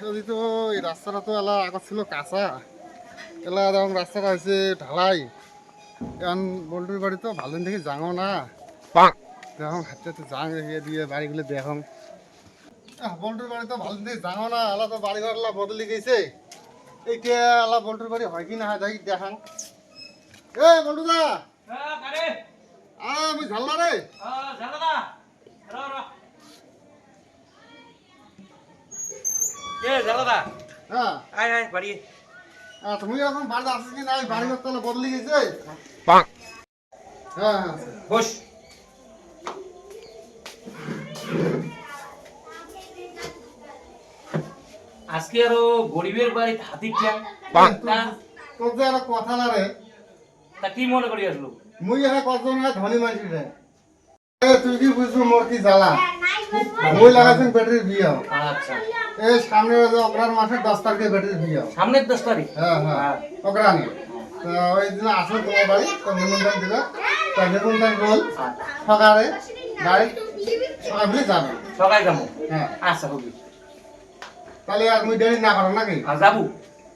যদি তো এই রাস্তাটা তো এলা আগত ছিল কাঁচা। এলা এখন রাস্তাটা হয়েছে ঢালাই। এখন বল্টুর বাড়ি তো ভালো থেকে যাঙো না। দেখুন হাতে হাতে যাং রেখে দিয়ে বাড়িগুলো দেখুন। আহ, বল্টুর বাড়ি তো ভালো থেকে যাঙো না এলা তো বাড়ি ঘর এলা বদলে গেছে। এইটা এলা বল্টুর বাড়ি হয় কি না হয় দেখি দেখান। এ বল্টু দা! আরে আমি ঝাল্লা রে। হ্যাঁ। আহ, তুমি এখন বাড়িতে আসিস কি না এই বাড়ি ঘর তো এলা বদলে গেছে? হ্যাঁ হ্যাঁ। বস। আজকে আরও গরিবের বাড়িতে হাতির ট্যাং তা তোর যে কথা না রে। তা কি মনে করি আসলো মুই এখানে কতজন ধনী মানুষ রে। এ, তুই কি বুঝব মোর কি জ্বালা? মুই লাগাইছেন ব্যাটারির বিয়ে আচ্ছা। এই সামনে অগ্রাণ মাসের দশ তারিখে ব্যাটারির বিয়ে সামনের দশ তারিখ? হ্যাঁ হ্যাঁ। অগ্রাণী। তো ওই দিন আসলো তোমার বাড়ি তো নিমন্ত্রণ দিল। তো নিমন্ত্রণ রোল সকালে গাড়ি সকালে যাবে। সকালে যাব। হ্যাঁ। আচ্ছা হবি তাহলে আর মুই দেরি না করো নাকি? যাব?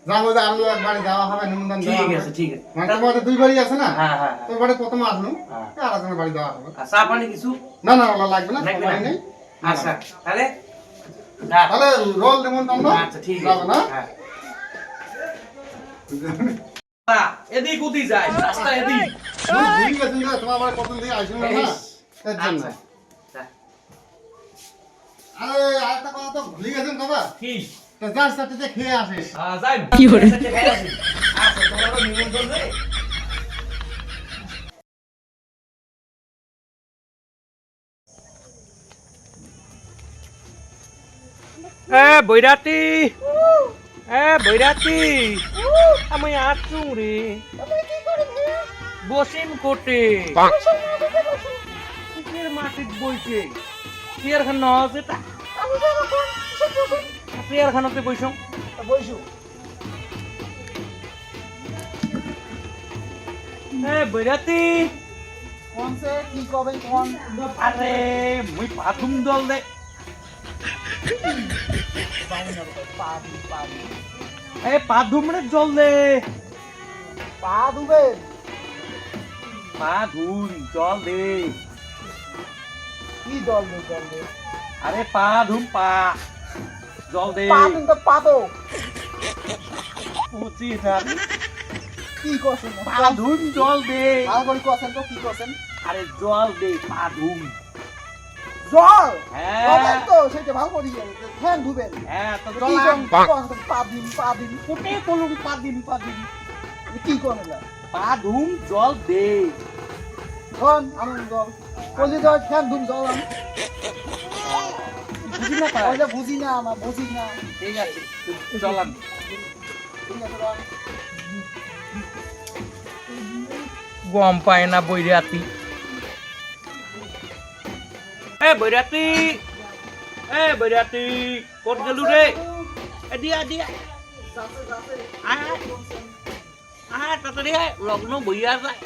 যাব যে আলু এক যাওয়া হবে নিমন্ত্রণ ঠিক আছে ঠিক আছে। মানে তোমার দুই বাড়ি আছে না? হ্যাঁ হ্যাঁ তোর বাড়ি প্রথম আসলো। হ্যাঁ। আর একজনের বাড়ি দেওয়া হবে। চা পানি কিছু? না না ওলা লাগবে না সময় নেই। আচ্ছা তাহলে তাহলে রোল নিমন্ত্রণ আচ্ছা ঠিক আছে। না? হ্যাঁ। এদিক ওদিক যায় রাস্তা এদিক। ঠিক আছে তোমার বাড়ি প্রথম থেকে আসলো না? এর জন্য। আচ্ছা আরে আরেকটা কথা তো ভুলে গেছেন বাবা কি? তো যার সাথে যে খেয়ে আসিস। কি করে আচ্ছা এ বৈরাতি! এ বৈরাতি! আমি আছো রে। বসিম কোটে। মাটির বইছে? চেয়ার খান আছে তা চেয়ার খানতে বইছো বইসু। এ বৈরাতি। কি কোন? আরে মুই পাথুম দল দে। এ রে জল দে। পা জল দে। কি দে দল দে? আরে পা ধুম পা। জল দে পা কিন্তু পাতো উচি না কি করছেন? পা ধুম জল দে ভালো করে করছেন তো কি করছেন? আরে জল দে পা ধুম জল? হ্যাঁ। তো সেটা ভালো করে ফ্যান ধুবেন। হ্যাঁ তো জল কোন পাবিন পাবিন কোটে কলুম পা দিন। পা দিন কি করেন পা ধুম জল দে কোন আমার জল কইলে তো ফ্যান ধুম জল আমি বুঝি না পাই কইলে বুঝি না আমার বুঝি না ঠিক আছে চলাম ঠিক আছে রন। গম পায় না বৈরাতি এ বৈরাতি এ বৈরাতি ক'ত গেলো রে এ দিয়া দিয়া যাচ্ছে, যাচ্ছে। আহ আহ তাড়াতাড়ি আয় লগ্ন বইয়া যায়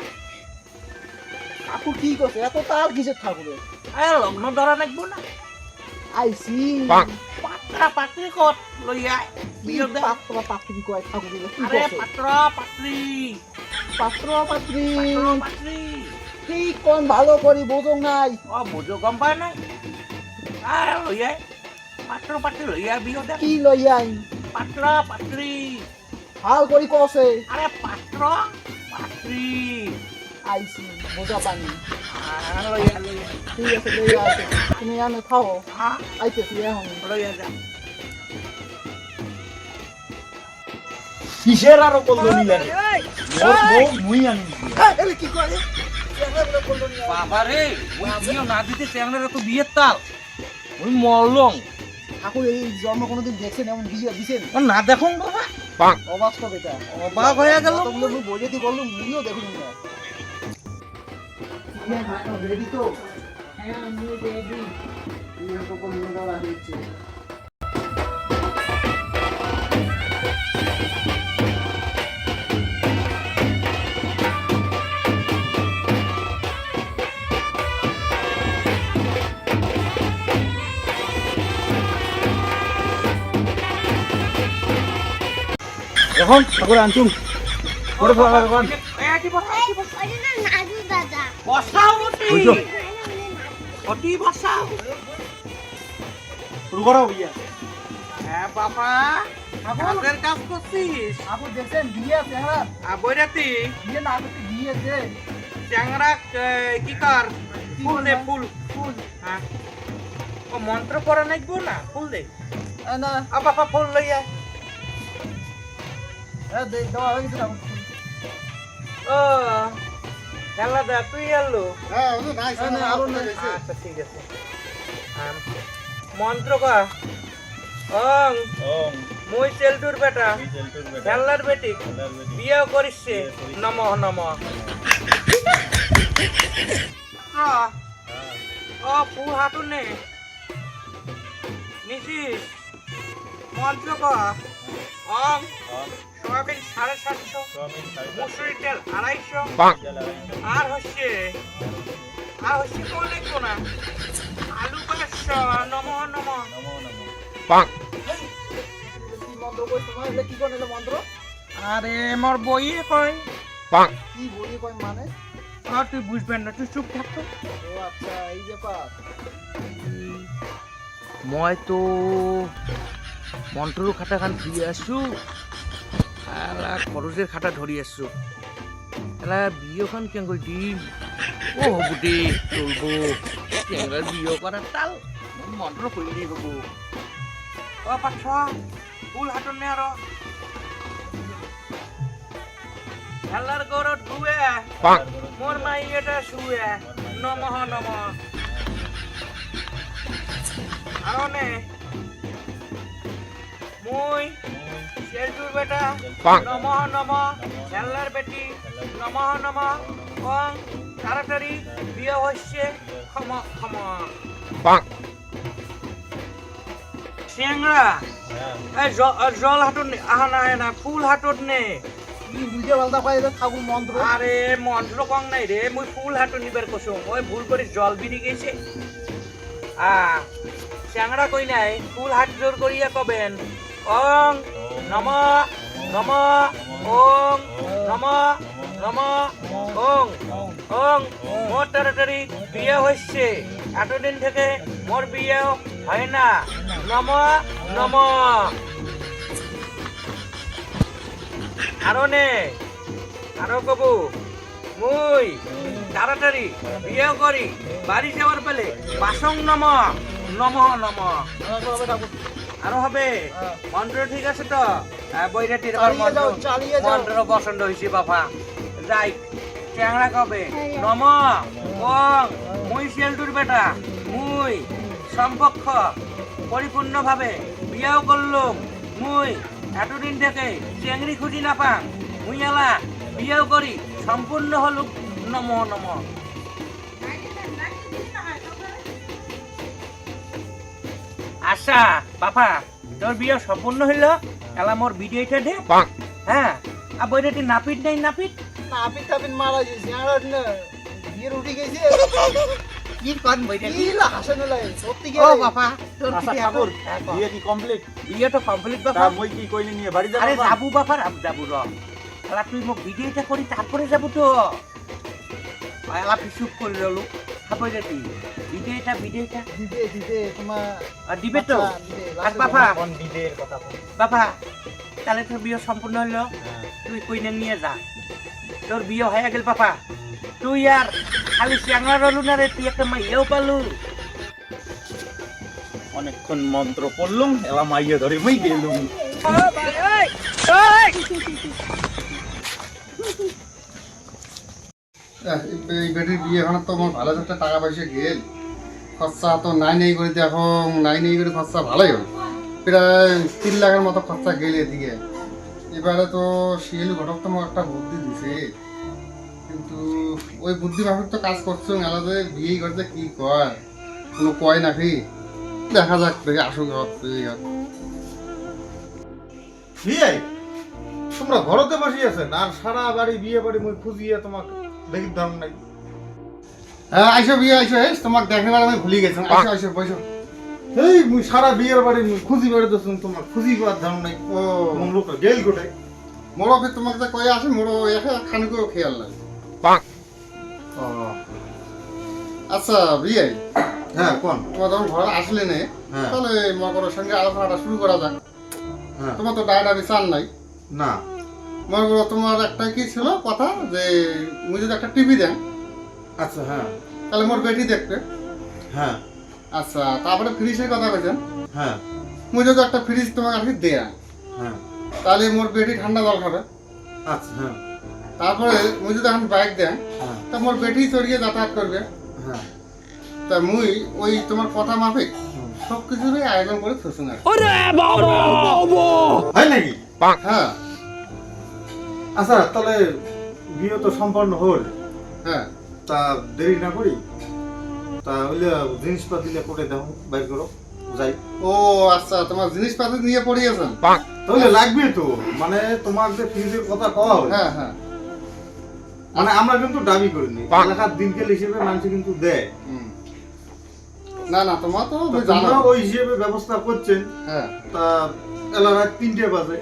ঠাকুর কি করছে এত তাল কিসের ঠাকুরের এ লগ্ন ধরা লাগবো না আইসি পাত্রা পাত্রী ক'ত লৈ আয় বিয় দে পাত্র পাত্রী কয় ঠাকুরের কি আরে করছে পাত্র পাত্রী পাত্র পাত্রী পাত্র পাত্রী কি কোন ভালো করি বোঝো নাই অ বুঝো গম পায় নাই আরে লৈ আয় পাত্র পাত্রী লৈ আয় বিয় দে কি লই আই পাত্র পাত্রী ভালো করি কছে আরে পাত্র পাত্রী আইসি বোঝা পানি ঠিক আছে তুমি আনে খাও। আইতেছি এখন। লৈ যা কিসের আরও কল্যাণী লাগে মোর বউ মুই আনি এলে কি করে? বাবা রে ওই না দিতে চ্যাংড়ের তো বিয়ের তাল। ওই ঠাকুর এই জন্ম কোনোদিন দেখছেন এমন বিয়ে দিছেন? না দেখুন। বাবা অবাস্তব এটা। অবাক হয়ে গেল। মুই বইয়েতে বললুম? মুইও দেখুন না। রেডি তো হ্যাঁ আমি রেডি এই তো কোন নিয়ে দেওয়া হচ্ছে এখন ঠাকুর আনছুম করে ফেলা এখন বসাও বুঝছ? ওটি বসাও। শুরু করো। বিয়া হ্যাঁ বাবা। হাতের কাজ করছিস? আপু দেখছেন বিয়ে চেহারা বৈরাতি। বিয়ে না করতে বিয়ে যে চ্যাংরা কি কর? ফুল দে ফুল। ফুল। হ্যাঁ। ও মন্ত্র পড়া নাকবো না? ফুল দে। না। আ বাবা ফুল লইয়া দে দেওয়া হয়ে গেছে ও খেলা দা তুই এলো। হ্যাঁ নাই না, না, আরও আচ্ছা ঠিক আছে। মন্ত্র কর। ওং ওম মুই চেলটুর বেটা। বিজেলটুর বেটা। বিয়ে করিছে। নম নম। ও ফুল হাঁটু নে নিশিস মন্ত্র কর। ওং সয়াবিন সাড়ে সাতশো মুসুরি তেল আড়াইশো। আর হচ্ছে আর হচ্ছে কোন লিখব না। আলু পাঁচশো নম নম। আরে মোর বইয়ে কয়। কি বলি কই মানে? আর তুই বুঝবেন না তুই চুপ থাকতো ও আচ্ছা এই ব্যাপার। মই তো মন্ত্ৰৰ খাটাখান ধৰি আছো এলা খৰচেৰ খাটা ধৰি আছো এলা বিয়েখন কেনেকৈ দিম অ হ'ব দে চলব। চেংৰাৰ বিয়ে কৰা তাল মন্ত্ৰ কৰিলেই হ'ব অ পাঠ ফুল হাতত নে আৰু খেলাৰ ঘৰত ধুৱে মোৰ মাই এটা শুৱে নমঃ নমঃ। আৰু নে। মই চেলটুৰ বেটা নমঃ নমঃ খেলাৰ বেটি নমঃ নমঃ কং তাড়াতাড়ি বিয়ে হচ্ছে ক্ষম ক্ষম। জ- জল হাতত আহা নাই না ফুল হাতত নে। আরে মন্ত্র কং নাই রে মই ফুল হাতত নিবার কছো মই ভুল করে জল বিনি গেছে। আ চ্যাংড়া কই নাই ফুল হাত জোর করিয়া কবেন? অং নম নম ওং নম নম ওং ওং মোর তাড়াতাড়ি বিয়ে হচ্ছে এতদিন থেকে মোর বিয়ে হয় না। নম নম। আরও নে আরও কবু, মুই তাড়াতাড়ি বিয়ে করি। বাড়ি যাওয়ার পেলে বাসং নম নম নম। আরও হবে। হ্যাঁ। মন্ত্র ঠিক আছে তো? হ্যাঁ, বৈরাটির আবার চালিয়ে মন্ত্র। মন্ত্র পছন্দ হয়েছে বাবা। যাই চ্যাংড়া কবে? নম ওং মুই শিয়ালটুর বেটা। মুই সম্পক্ষ পরিপূর্ণভাবে বিয়েও করলুম। মুই এতদিন থেকে চেংড়ি খুঁজি না পাং। মুই এলা বিয়েও করি সম্পূর্ণ হলুক নম নম। আচ্ছা বাপা তোর বিয়ে সম্পূর্ণ হইল? এলা মোর ভিডিওটা দে। হ্যাঁ আর বইটাটি নাপিত নাই নাপিত? না আপিন তাপিন মারা গেছে আর না বিয়ের উঠে গেছে। কি কন বইটাটি কি লা হাসানো লাগে সত্যি কি ও বাপা তোর আচ্ছা কি ঠাকুর বিয়ে কি কমপ্লিট বিয়ে তো কমপ্লিট মই কি কইলি নিয়ে বাড়ি যাব আরে? যাব বাপা আমি যাব র তুই মোক ভিডিওটা করি তারপরে যাব তো। এলা পিছুক করে আর দিবে তো? আর বাবা? কোন বিদের কথা? বাবা তাহলে তোর বিয়ে সম্পূর্ণ হলো? হ্যাঁ। তুই কইনে নিয়ে যা। তোর বিয়ে হয়ে গেল বাবা। তুই আর খালি রলু না রে তুই একটা মাইয়াও পালু। অনেকক্ষণ মন্ত্র পড়লুম এলা মাইয়ে ধরে মই গেলুম বিয়ে এখন তো ভালো একটা টাকা পয়সা গেল। খরচা তো নাই নেই দেখো নাই নেই খরচা হল। প্রায় তিন লাখের মতো খরচা এবারে তো তো একটা বুদ্ধি দিছে। কিন্তু ওই বুদ্ধি তো কাজ করতে কি কয়? কয় দেখা যাক আসুক বিয়ে? তোমরা ঘরতে বসে আছেন আর সারা বাড়ি বিয়ে বাড়ি মুই খুঁজিয়ে তোমাকে দেখি ধরম নাই। আইসো বিয়ে আইসো এই তোমাকে দেখবার আমি ভুলে গেছি আইসো আইসো বসো। এই মুই সারা বিয়ের বাড়ি মুই খুঁজি বেড়ে দিচ্ছ তোমার খুঁজি পাওয়ার ধরম নাই। ও মন লোক গেল গোটাই মোড়ো ফের তোমাকে কয়ে আসি মোড়ো এসে খানিকও খেয়াল নাই। ও, আচ্ছা বিয়ে? হ্যাঁ কোন? তোমার যখন ঘরে আসলে নে হ্যাঁ। তাহলে মগরের সঙ্গে আলোচনাটা শুরু করা যাক। হ্যাঁ। তোমার তো ডায়ডাবি চান নাই? না। মনে করো তোমার একটা কি ছিল কথা যে মুই যদি একটা টিভি দেন। আচ্ছা হ্যাঁ। তাহলে মোর বেটি দেখবে। হ্যাঁ। আচ্ছা তারপরে ফ্রিজের কথা বলছেন হ্যাঁ। মুই যদি একটা ফ্রিজ তোমাকে আজকে দেয়া হ্যাঁ। তাহলে মোর বেটি ঠান্ডা জল খাবে। আচ্ছা হ্যাঁ। তারপরে মুই যদি এখন বাইক দেন হ্যাঁ। তা মোর বেটি চড়িয়ে যাতায়াত করবে। হ্যাঁ। তা মুই ওই তোমার কথা মাফিক হুম। সব কিছুরই আয়োজন করে থুসুন আর। হয় নাকি? হ্যাঁ। আচ্ছা তাহলে বিয়ে তো সম্পন্ন হল। হ্যাঁ। তা দেরি না করি? তা ওইলে জিনিসপাতি নিয়ে করে দাও বাইর করো যাই। ও আচ্ছা তোমার জিনিসপাতি নিয়ে পড়ে পড়িয়েছেন তাহলে লাগবে তো মানে তোমার যে ফিজের কথা কওয়া হলো হ্যাঁ হ্যাঁ। মানে আমরা কিন্তু দাবি করিনি। এলাকার দিনকেল হিসেবে মানুষ কিন্তু দেয়। না না তোমার তো জানো। ওই হিসেবে ব্যবস্থা করছেন। হ্যাঁ। তা এলা রাত তিনটে বাজে।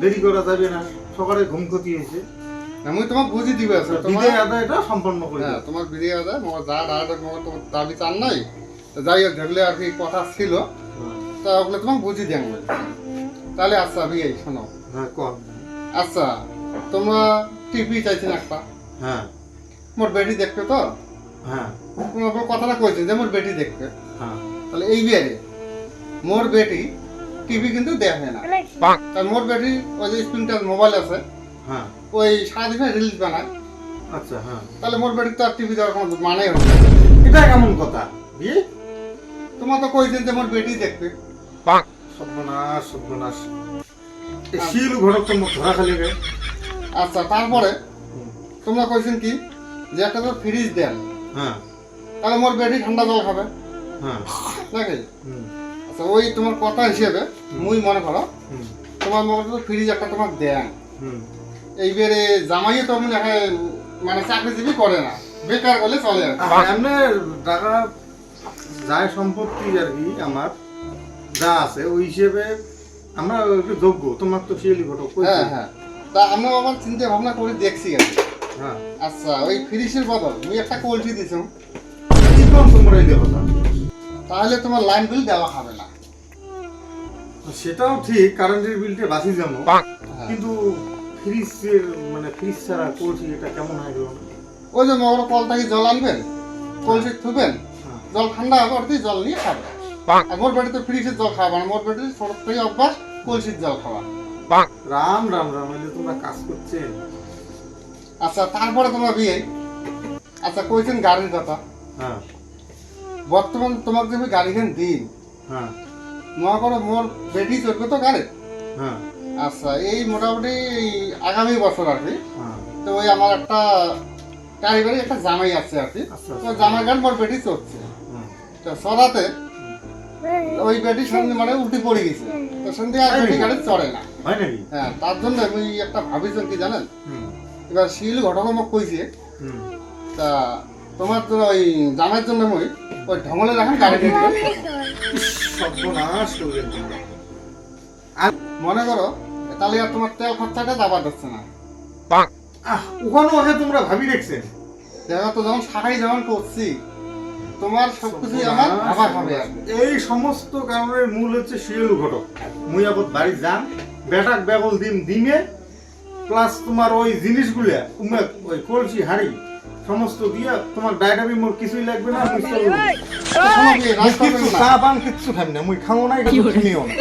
দেরি করা যাবে না। সকালে ঘুম ক্ষতি হয়েছে। আমি তোমার বুঝি দিবে আছে তোমার বিদায় আদায়টা সম্পন্ন করে হ্যাঁ তোমার বিরিয়ে আছে তোমার যা ডাটা তোমার তোমার দাবি চান নাই। যাই হোক যেগুলো আর কি কথা ছিল। তা ওগুলো তোমার বুঝি দেন তাহলে আচ্ছা বিয়ে শোনো। হ্যাঁ কর আচ্ছা তোমরা টিভি চাইছেন একটা? হ্যাঁ। মোর বেটি দেখবে তো? হ্যাঁ। তোমার কথাটা কইছে যে মোর বেটি দেখবে। হ্যাঁ। তাহলে এই বিয়ে মোর বেটি টিভি কিন্তু দেখে না। তাই মোর বেটি ওই যে স্ক্রিন টাচ মোবাইল আছে হ্যাঁ। ওই সারাদিনে রিলস বানায়। আচ্ছা হ্যাঁ। তাহলে মোর বেটির তো আর টিভি দেওয়ার কোনো মানেই হবে না। এটা কেমন কথা? বিয়ে তোমার তো কইছেন যে মোর বেটি দেখবে। সর্বনাশ সর্বনাশ। এই শিল ঘটক তো মুখ ধরা খালি রে। আচ্ছা তারপরে তোমরা কইছেন কি যে একটা তো ফ্রিজ দেন। হ্যাঁ। তাহলে মোর বেটি ঠান্ডা জল খাবে। হ্যাঁ। নাকি? হুম, আচ্ছা ওই তোমার কথা হিসেবে মুই মনে করো তোমার মনে করো ফ্রিজ একটা তোমার দেন। এইবারে জামাইয়ে তো মনে হয় মানে চাকরিজীবী করে না বেকার বলে চলে এমনি টাকা যায় সম্পত্তি আর কি আমার যা আছে ওই হিসেবে আমরা একটু যোগ্য তোমার তো শিয়ালি ঘটক। হ্যাঁ হ্যাঁ। তা আমরা আবার চিন্তা ভাবনা করে দেখছি আর। হ্যাঁ। আচ্ছা ওই ফ্রিজের বদল আমি একটা কোল্ড্রি দিছো কি কম তোমরা এই কথা তাহলে তোমার লাইন বিল দেওয়া হবে না। সেটাও ঠিক কারেন্টের বিলটা বাঁচি যাব হ্যাঁ। কিন্তু ফ্রিজের মানে ফ্রিজ ছাড়া কলসি এটা কেমন হয় ওই যে বড় কল থেকে জল আনবেন? কলসি থুবেন? হ্যাঁ। জল ঠান্ডা হবে করতেই জল নিয়ে খাবে আর মোর বাড়িতে ফ্রিজের জল খাওয়া মোর বাড়িতে ছোট থেকে অভ্যাস কলসির জল খাওয়া। রাম রাম রাম এলে তোমরা কাজ করছে। আচ্ছা তারপরে তোমার বিয়ে। আচ্ছা কইছেন গাড়ির কথা। হ্যাঁ। বর্তমান তোমাকে যে আমি গাড়ি খান দিন হ্যাঁ। মনে করো মোর বেটি চলবে তো গাড়ি? হ্যাঁ। আচ্ছা এই মোটামুটি আগামী বছর আর কি। হ্যাঁ। তো ওই আমার একটা ড্রাইভারি একটা জামাই আছে আর কি। আচ্ছা, তো আচ্ছা। জামাই গান মোর বেটি চলছে। হুম। তো সরাতে ওই বেটির সঙ্গে মানে উল্টি পড়ে গেছে। তো সন্ধে আর বেটি গাড়ি চড়ে না। হ্যাঁ তার জন্য আমি একটা ভাবিছেন কি জানেন? এবার শিল ঘটনা মোক কইছে। তা তোমার তো ওই জামাইয়ের জন্য মই ওই ঢঙ্গলে রাখেন গাড়ি সর্বনাশ তোমরা। মনে করো তাহলে আর তোমার তেল খরচাটা দাবার দিচ্ছে না। আহ ওখানেও তোমরা ভাবি দেখছেন দেখা তো যখন শাখাই যখন করছি তোমার সবকিছুই আমার ভাবা হবে এই সমস্ত কারণের মূল হচ্ছে শিয়ালু ঘটক। মুই আবার বাড়ি যান বেটাক বেগল দিন দিনে প্লাস তোমার ওই জিনিসগুলা ওই কলসি হাড়ি সমস্ত দিয়া তোমার ডায়নামি মোর কিছুই লাগবে না মুই চলবো না। চা পান কিচ্ছু খাই না মুই খাও নাই এটা তুমিও না।